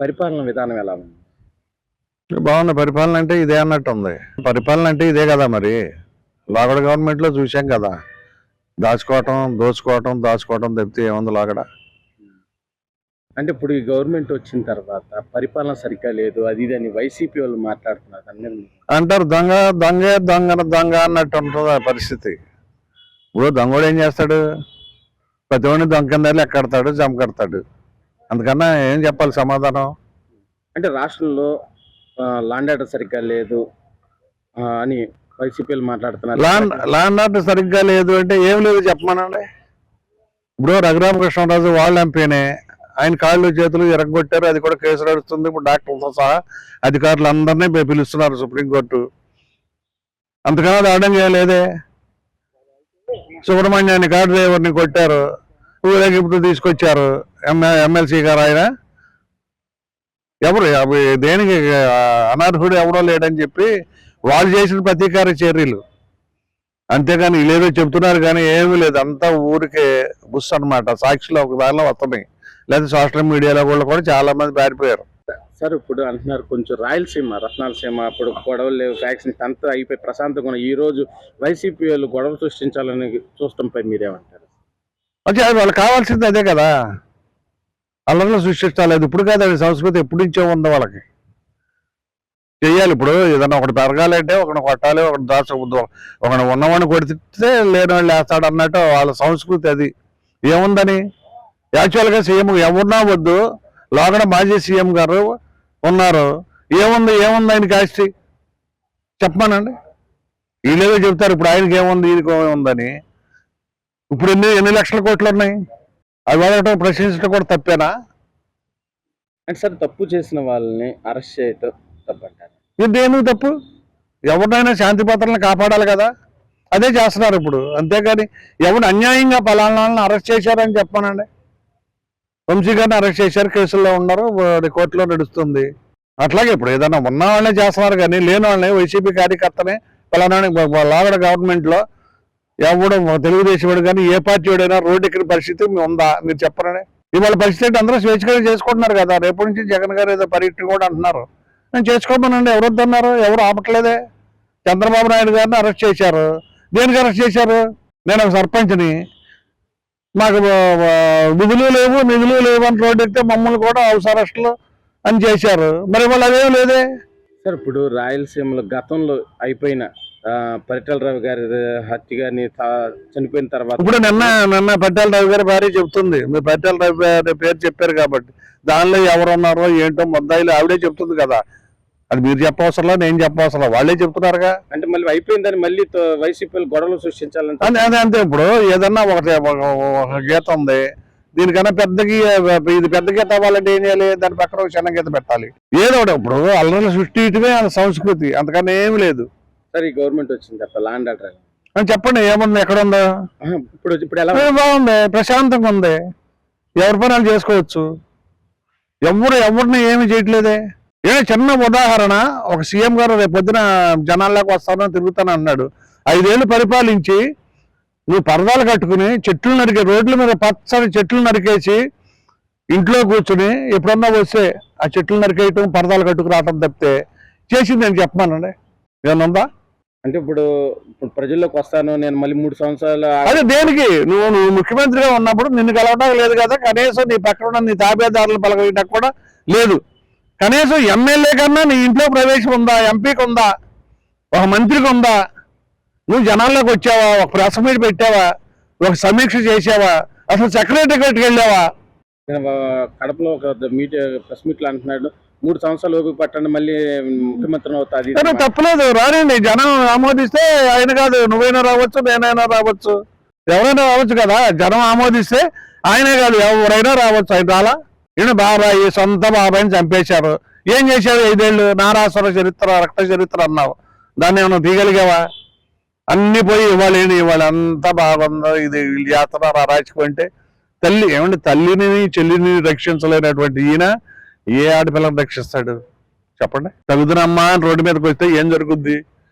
పరిపాలన విధానం ఎలా ఉంది? బాగుంది. పరిపాలన అంటే ఇదే అన్నట్టు ఉంది. పరిపాలన అంటే ఇదే కదా మరి. లోగడ గవర్నమెంట్లో చూసాం కదా. దాచుకోవటం దోచుకోవటం దాచుకోవటం తప్పితే ఏముంది లోగడ? అంటే ఇప్పుడు ఈ గవర్నమెంట్ వచ్చిన తర్వాత పరిపాలన సరిగ్గా లేదు అది ఇది అని వైసీపీ వాళ్ళు మాట్లాడుతున్నారు. అంటారు దొంగ దొంగే దొంగ దొంగ అన్నట్టు ఉంటుంది ఆ పరిస్థితి. ఇప్పుడు దొంగోడు ఏం చేస్తాడు? ప్రతి ఒడిని దొంగ కింద ఎక్కడతాడు జమ కడతాడు. అందుకన్నా ఏం చెప్పాలి సమాధానం? అంటే రాష్ట్రంలో లాండ్ ఆర్డర్ సరిగ్గా లేదు అని వైసీపీలు మాట్లాడుతున్నారు. లాండ్ లాండ్ ఆర్డర్ సరిగ్గా లేదు అంటే ఏం లేదు చెప్పమనండి. ఇప్పుడు రఘురామకృష్ణరాజు వాళ్ళు ఎంపీనే. ఆయన కాళ్ళు చేతులు ఎరగొట్టారు అది కూడా కేసు నడుస్తుంది. ఇప్పుడు డాక్టర్లతో సహా అధికారులు అందరినీ పిలుస్తున్నారు సుప్రీంకోర్టు. అంతకన్నా దాడం చేయలేదే. సుబ్రహ్మణ్యాన్ని కారు డ్రైవర్ని కొట్టారు ఊరేగింపుతో తీసుకొచ్చారు. ఎమ్మెల్సీ గారు ఆయన? ఎవరు? దేనికి అనర్హుడు ఎవడో లేడని చెప్పి వాళ్ళు చేసిన ప్రతీకార చర్యలు. అంతేగాని వీళ్ళేదో చెప్తున్నారు కానీ ఏమీ లేదు. అంతా ఊరికే బుస్ అన్నమాట. సాక్షిలో ఒక దానిలో వస్తున్నాయి. లేదా సోషల్ మీడియాలో కూడా కూడా చాలా మంది పారిపోయారు. సార్ ఇప్పుడు అంటున్నారు కొంచెం రాయలసీమ రత్నాలసీమ అప్పుడు గొడవలు లేవు. వ్యాక్సిన్ అంతా అయిపోయి ప్రశాంతంగా ఈ రోజు వైసీపీ వాళ్ళు గొడవ సృష్టించాలని చూస్తాంపై మీరేమంటారు? అంటే అది వాళ్ళకి కావాల్సింది అదే కదా. అల్లర్లో సృష్టించాలి ఇప్పుడు కాదు అది సంస్కృతి ఎప్పటి నుంచో ఉంది వాళ్ళకి. చెయ్యాలి ఇప్పుడు. ఏదన్నా ఒకటి పెరగాలంటే ఒకటి కొట్టాలి ఒకటి దాచ ఒకటి ఉన్నవాడిని కొడితే లేనివాళ్ళు వేస్తాడు అన్నట్టు వాళ్ళ సంస్కృతి అది. ఏముందని? యాక్చువల్గా సీఎం ఎవరున్నా వద్దు. లోగడ మాజీ సీఎం గారు ఉన్నారు. ఏముంది? ఏముంది ఆయన కాస్ట్ చెప్పమానండి. వీళ్ళేదో చెప్తారు. ఇప్పుడు ఆయనకి ఏముంది? ఈయనకి ఏముందని. ఇప్పుడు ఎన్ని ఎన్ని లక్షల కోట్లు ఉన్నాయి? అవి అడగటం ప్రశ్నించడం కూడా తప్పేనా? అంటే సార్ తప్పు చేసిన వాళ్ళని అరెస్ట్ చేయటం తప్పంటారు. ఇది దేనికి తప్పు? ఎవరినైనా శాంతి భద్రతలను కాపాడాలి కదా. అదే చేస్తున్నారు ఇప్పుడు. అంతేగాని ఎవరు అన్యాయంగా పలానాలను అరెస్ట్ చేశారని చెప్పానండి. వంశీ గారిని అరెస్ట్ చేశారు కేసుల్లో ఉన్నారు కోర్టులో నడుస్తుంది. అట్లాగే ఇప్పుడు ఏదైనా ఉన్న వాళ్ళనే చేస్తున్నారు కానీ లేని వాళ్ళని వైసీపీ కార్యకర్తనే పలానా లాగడ గవర్నమెంట్లో ఎవడు తెలుగుదేశం వాడు కానీ ఏ పార్టీ వాడైనా రోడ్డు ఎక్కిన పరిస్థితి ఉందా? మీరు చెప్పరండి ఇవాళ పరిస్థితి అంటే అందరూ స్వేచ్ఛగా చేసుకుంటున్నారు కదా. రేపటి నుంచి జగన్ గారు ఏదో పర్యటన కూడా అంటున్నారు. నేను చేసుకోమనండి ఎవరు వద్దన్నారు? ఎవరు ఆపట్లేదే? చంద్రబాబు నాయుడు గారిని అరెస్ట్ చేశారు. దేనికి అరెస్ట్ చేశారు? నేను ఒక సర్పంచ్ని. మాకు నిధులు విధులు లేవు నిధులు లేవు అని రోడ్డు ఎక్కితే మమ్మల్ని కూడా హౌస్ అరెస్టులు అని చేశారు. మరి వాళ్ళు అదేం లేదే? సార్ ఇప్పుడు రాయలసీమలో గతంలో అయిపోయిన పరిటాల రావు గారి హత్య గారిని చనిపోయిన తర్వాత ఇప్పుడు నిన్న నిన్న పట్టాల రవి గారి భార్య చెప్తుంది. మీరు పట్టాల రవి గారి పేరు చెప్పారు కాబట్టి. దానిలో ఎవరు ఉన్నారో ఏంటో ముద్దాయిలు ఆవిడే చెప్తుంది కదా. అది మీరు చెప్పవసరంలా నేను చెప్పవసరం వాళ్ళే చెప్తున్నారుగా. అంటే మళ్ళీ అయిపోయిందని మళ్ళీ వైసీపీ గొడవలు సృష్టించాలంటే అదే అంతే. ఇప్పుడు ఏదన్నా ఒకటి ఒక- గీత ఉంది. దీనికన్నా పెద్ద ఇది పెద్ద గీత అవ్వాలంటే ఏం చేయాలి? దాని పక్కన ఒక చిన్న గీత పెట్టాలి. ఏదో ఒకటి. ఇప్పుడు అల్లరి సృష్టించడమే సంస్కృతి. అంతకన్నా ఏమి లేదు. సార్ ఈ గవర్నమెంట్ వచ్చింది తప్ప లాండ్ ఆర్డర్ అని చెప్పండి ఏముంది ఎక్కడ ఉందో ఇప్పుడు ఇప్పుడు ఎలా బాగుంది ప్రశాంతంగా ఉంది. ఎవరి పని వాళ్ళు చేసుకోవచ్చు? ఎవరు ఎవరిని ఏమి చేయట్లేదే? ఏ చిన్న ఉదాహరణ ఒక సీఎం గారు రేపు పొద్దున జనాల్లోకి వస్తానని తిరుగుతాను అన్నాడు. ఐదేళ్ళు పరిపాలించి నువ్వు పరదాలు కట్టుకుని చెట్లు నరికే రోడ్ల మీద పచ్చని చెట్లు నరికేసి ఇంట్లో కూర్చుని ఎప్పుడన్నా వస్తే ఆ చెట్లు నరికేయటం పరదాలు కట్టుకు రావటం తప్పితే చేసింది నేను చెప్పమానండి. ఏమన్నా ఉందా? అంటే ఇప్పుడు ఇప్పుడు ప్రజల్లోకి వస్తాను నేను మళ్ళీ మూడు సంవత్సరాలు అదే దేనికి? నువ్వు నువ్వు ముఖ్యమంత్రిగా ఉన్నప్పుడు నిన్ను కలవడం లేదు కదా కనీసం నీ పక్కన ఉన్న నీ తాబేదారులు పలకడానికి కూడా లేదు. కనీసం ఎమ్మెల్యే కన్నా నీ ఇంట్లో ప్రవేశం ఉందా ఎంపీకి ఉందా ఒక మంత్రికి ఉందా? నువ్వు జనాల్లోకి వచ్చావా? ఒక ప్రెస్ మీట్ పెట్టావా? ఒక సమీక్ష చేసావా అసలు సెక్రటరీకి వెళ్ళావా? కడపలో ఒక మీట్ ప్రెస్ మీట్లో అంటున్నాడు. మూడు సంవత్సరాలు ఓపిక పట్టండి మళ్ళీ ముఖ్యమంత్రి అవుతుంది తప్పలేదు రానండి జనం ఆమోదిస్తే ఆయన కాదు నువ్వైనా రావచ్చు నేనైనా రావచ్చు. ఎవరైనా రావచ్చు కదా జనం ఆమోదిస్తే ఆయనే కాదు ఎవరైనా రావచ్చు ఆయన రాలా? ఈయన బాబాయి సొంత బాబాయిని చంపేశారు. ఏం చేశారు ఐదేళ్ళు? నారాసుర చరిత్ర రక్త చరిత్ర అన్నావు. దాన్ని ఏమైనా తీయగలిగావా? అన్ని పోయి ఇవాళ ఇవాళ అంతా బాగుందో. ఇది వీళ్ళు చేస్తున్నారు అరాచుకుంటే తల్లి ఏమంటే తల్లిని చెల్లిని రక్షించలేనటువంటి ఈయన ఏ ఆడపిల్లని రక్షిస్తాడు? చెప్పండి. తగుదనమ్మా అని రోడ్డు మీదకి వస్తే ఏం జరుగుద్ది?